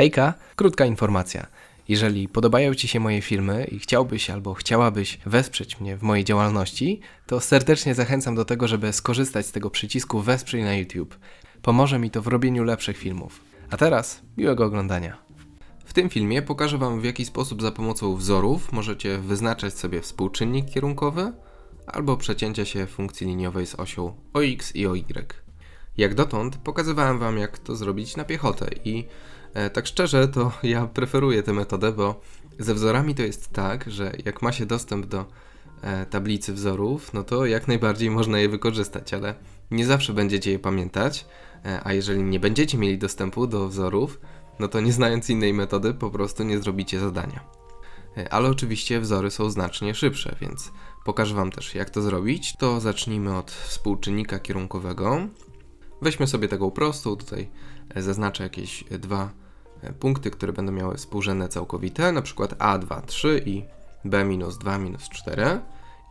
Hejka, krótka informacja. Jeżeli podobają Ci się moje filmy i chciałbyś albo chciałabyś wesprzeć mnie w mojej działalności, to serdecznie zachęcam do tego, żeby skorzystać z tego przycisku Wesprzyj na YouTube. Pomoże mi to w robieniu lepszych filmów. A teraz miłego oglądania. W tym filmie pokażę Wam, w jaki sposób za pomocą wzorów możecie wyznaczać sobie współczynnik kierunkowy albo przecięcia się funkcji liniowej z osią OX i OY. Jak dotąd pokazywałem Wam, jak to zrobić na piechotę i tak szczerze to ja preferuję tę metodę, bo ze wzorami to jest tak, że jak ma się dostęp do e, tablicy wzorów, no to jak najbardziej można je wykorzystać, ale nie zawsze będziecie je pamiętać, e, a jeżeli nie będziecie mieli dostępu do wzorów, no to nie znając innej metody po prostu nie zrobicie zadania. E, Ale oczywiście wzory są znacznie szybsze, więc pokażę Wam też jak to zrobić. To zacznijmy od współczynnika kierunkowego. Weźmy sobie taką prostą, tutaj e, zaznaczę jakieś e, dwa e, punkty, które będą miały współrzędne całkowite, na przykład A2, 3 i B minus 2, minus 4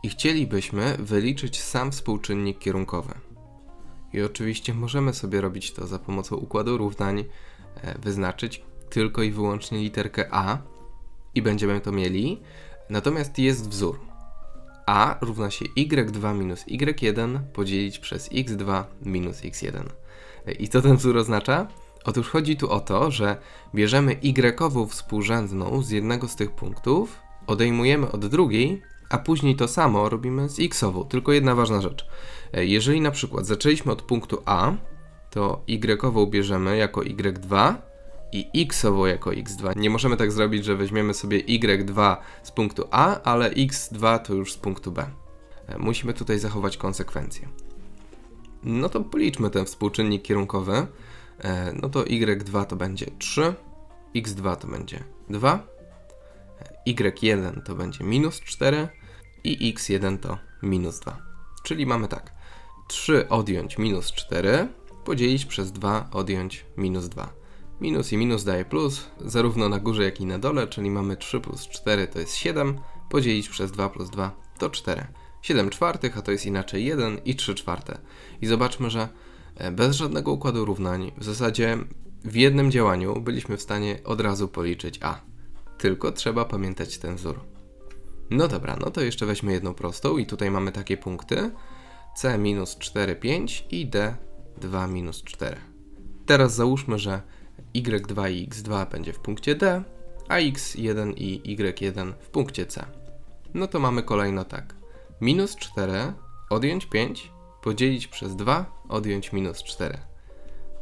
i chcielibyśmy wyliczyć sam współczynnik kierunkowy. I oczywiście możemy sobie robić to za pomocą układu równań, e, wyznaczyć tylko i wyłącznie literkę A i będziemy to mieli. Natomiast jest wzór. A równa się y2 minus y1 podzielić przez x2 minus x1. E, I co ten wzór oznacza? Otóż chodzi tu o to, że bierzemy y-ową współrzędną z jednego z tych punktów, odejmujemy od drugiej, a później to samo robimy z x-ową. Tylko jedna ważna rzecz. E, Jeżeli na przykład zaczęliśmy od punktu A, to y-ową bierzemy jako y2 i x-ową jako x2. Nie możemy tak zrobić, że weźmiemy sobie y2 z punktu A, ale x2 to już z punktu B. E, Musimy tutaj zachować konsekwencje. No to policzmy ten współczynnik kierunkowy. E, No to y2 to będzie 3, x2 to będzie 2, e, y1 to będzie minus 4 i x1 to minus 2. Czyli mamy tak, 3 odjąć minus 4, podzielić przez 2 odjąć minus 2. Minus i minus daje plus, zarówno na górze jak i na dole, czyli mamy 3 plus 4 to jest 7, podzielić przez 2 plus 2 to 4. 7 czwartych, a to jest inaczej 1 i 3 czwarte. I zobaczmy, że bez żadnego układu równań, w zasadzie w jednym działaniu byliśmy w stanie od razu policzyć a. Tylko trzeba pamiętać ten wzór. No dobra, no to jeszcze weźmy jedną prostą i tutaj mamy takie punkty c minus 4, 5 i d 2 minus 4. Teraz załóżmy, że y2 i x2 będzie w punkcie d, a x1 i y1 w punkcie c. No to mamy kolejno tak. Minus 4 odjąć 5 podzielić przez 2 odjąć minus 4.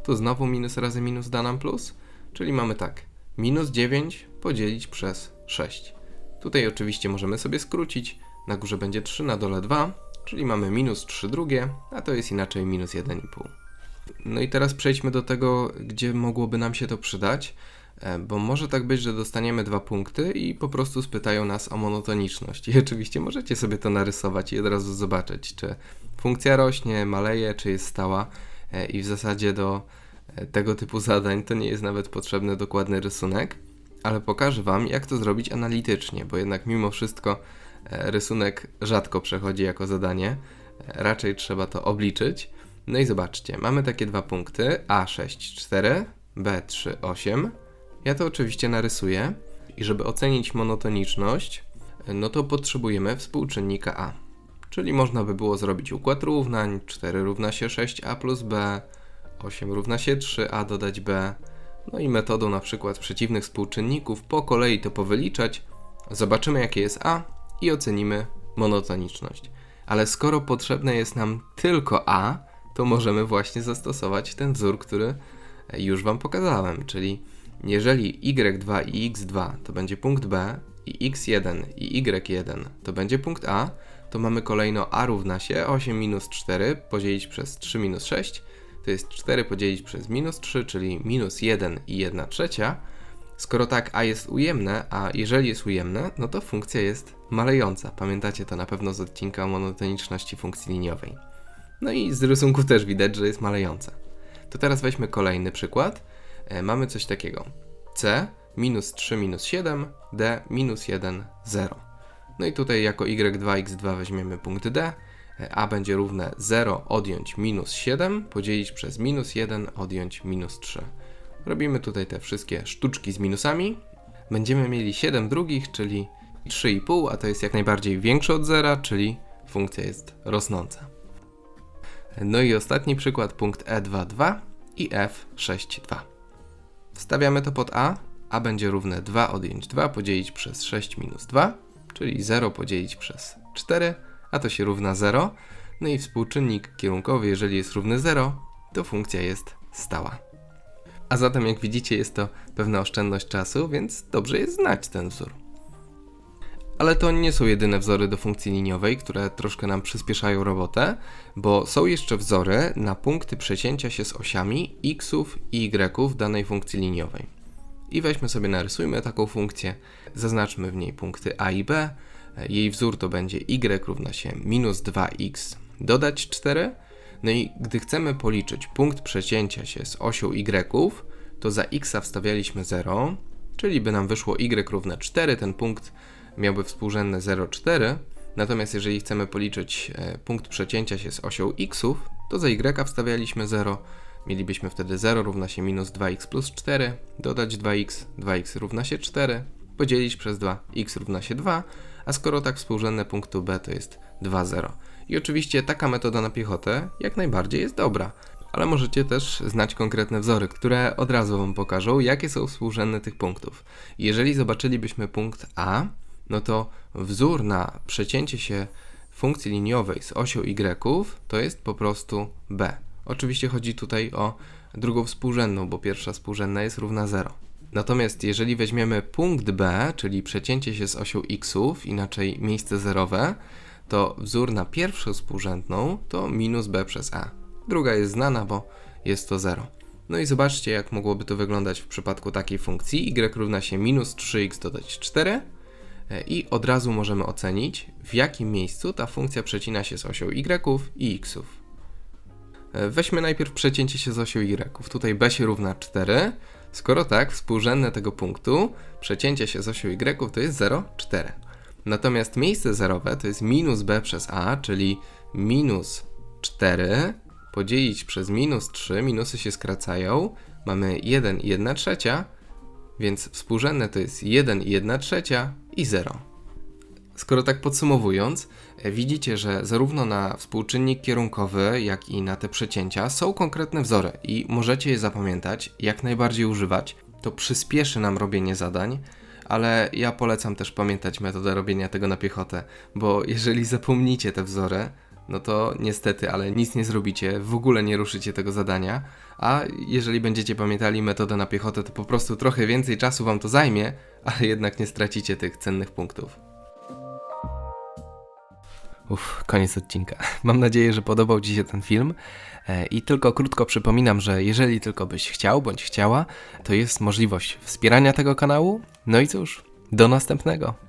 Tu znowu minus razy minus da nam plus, czyli mamy tak. Minus 9 podzielić przez 6. Tutaj oczywiście możemy sobie skrócić. Na górze będzie 3, na dole 2, czyli mamy minus 3 drugie, a to jest inaczej minus 1,5. No i teraz przejdźmy do tego, gdzie mogłoby nam się to przydać, bo może tak być, że dostaniemy dwa punkty i po prostu spytają nas o monotoniczność. I oczywiście możecie sobie to narysować i od razu zobaczyć, czy funkcja rośnie, maleje, czy jest stała. E, I w zasadzie do e, tego typu zadań to nie jest nawet potrzebny dokładny rysunek, ale pokażę Wam, jak to zrobić analitycznie, bo jednak mimo wszystko e, rysunek rzadko przechodzi jako zadanie. E, Raczej trzeba to obliczyć. No i zobaczcie, mamy takie dwa punkty A6, 4, B3, 8. Ja to oczywiście narysuję i żeby ocenić monotoniczność, no to potrzebujemy współczynnika A. Czyli można by było zrobić układ równań, 4 równa się 6A plus B, 8 równa się 3A dodać B. No i metodą na przykład przeciwnych współczynników po kolei to powyliczać, zobaczymy jakie jest A i ocenimy monotoniczność. Ale skoro potrzebne jest nam tylko A, to możemy właśnie zastosować ten wzór, który już Wam pokazałem, czyli jeżeli y2 i x2 to będzie punkt B i x1 i y1 to będzie punkt A, to mamy kolejno a równa się 8 minus 4 podzielić przez 3 minus 6, to jest 4 podzielić przez minus 3, czyli minus 1 i 1 trzecia. Skoro tak a jest ujemne, a jeżeli jest ujemne, no to funkcja jest malejąca. Pamiętacie to na pewno z odcinka o monotoniczności funkcji liniowej. No i z rysunku też widać, że jest malejąca. To teraz weźmy kolejny przykład. E, mamy coś takiego. C minus 3 minus 7, D minus 1, 0. No i tutaj jako y2, x2 weźmiemy punkt D. E, A będzie równe 0 odjąć minus 7, podzielić przez minus 1 odjąć minus 3. Robimy tutaj te wszystkie sztuczki z minusami. Będziemy mieli 7 drugich, czyli 3,5, a to jest jak najbardziej większe od zera, czyli funkcja jest rosnąca. No i ostatni przykład, punkt E22 i F62. Wstawiamy to pod A. A będzie równe 2 odjąć 2 podzielić przez 6 minus 2, czyli 0 podzielić przez 4, a to się równa 0. No i współczynnik kierunkowy, jeżeli jest równy 0, to funkcja jest stała. A zatem, jak widzicie, jest to pewna oszczędność czasu, więc dobrze jest znać ten wzór. Ale to nie są jedyne wzory do funkcji liniowej, które troszkę nam przyspieszają robotę, bo są jeszcze wzory na punkty przecięcia się z osiami xów i y'ów danej funkcji liniowej. I weźmy sobie, narysujmy taką funkcję, zaznaczmy w niej punkty a i b. Jej wzór to będzie y równa się minus 2x dodać 4. No i gdy chcemy policzyć punkt przecięcia się z osią y, to za x wstawialiśmy 0, czyli by nam wyszło y równe 4, ten punkt miałby współrzędne 0,4. Natomiast jeżeli chcemy policzyć e, punkt przecięcia się z osią xów, to za y wstawialiśmy 0. Mielibyśmy wtedy 0 równa się minus 2x plus 4, dodać 2x, 2x równa się 4, podzielić przez 2, x równa się 2, a skoro tak współrzędne punktu b to jest 2, 0. I oczywiście taka metoda na piechotę jak najbardziej jest dobra, ale możecie też znać konkretne wzory, które od razu Wam pokażą, jakie są współrzędne tych punktów. Jeżeli zobaczylibyśmy punkt A, no to wzór na przecięcie się funkcji liniowej z osią y to jest po prostu b. Oczywiście chodzi tutaj o drugą współrzędną, bo pierwsza współrzędna jest równa 0. Natomiast jeżeli weźmiemy punkt b, czyli przecięcie się z osią xów, inaczej miejsce zerowe, to wzór na pierwszą współrzędną to minus b przez a. Druga jest znana, bo jest to 0. No i zobaczcie, jak mogłoby to wyglądać w przypadku takiej funkcji. y równa się minus 3x dodać 4 i od razu możemy ocenić, w jakim miejscu ta funkcja przecina się z osią y i xów. Weźmy najpierw przecięcie się z osią y. Tutaj b się równa 4. Skoro tak, współrzędne tego punktu, przecięcie się z osią y to jest 0, 4. Natomiast miejsce zerowe to jest minus b przez a, czyli minus 4 podzielić przez minus 3, minusy się skracają, mamy 1 i 1 trzecia, więc współrzędne to jest 1 i 1 trzecia i 0. Skoro tak podsumowując, e, widzicie, że zarówno na współczynnik kierunkowy, jak i na te przecięcia są konkretne wzory i możecie je zapamiętać, jak najbardziej używać. To przyspieszy nam robienie zadań, ale ja polecam też pamiętać metodę robienia tego na piechotę, bo jeżeli zapomnicie te wzory, no to niestety, ale nic nie zrobicie, w ogóle nie ruszycie tego zadania, a jeżeli będziecie pamiętali metodę na piechotę, to po prostu trochę więcej czasu wam to zajmie, ale jednak nie stracicie tych cennych punktów. Uff, koniec odcinka. Mam nadzieję, że podobał Ci się ten film. E, I tylko krótko przypominam, że jeżeli tylko byś chciał bądź chciała, to jest możliwość wspierania tego kanału. No i cóż, do następnego.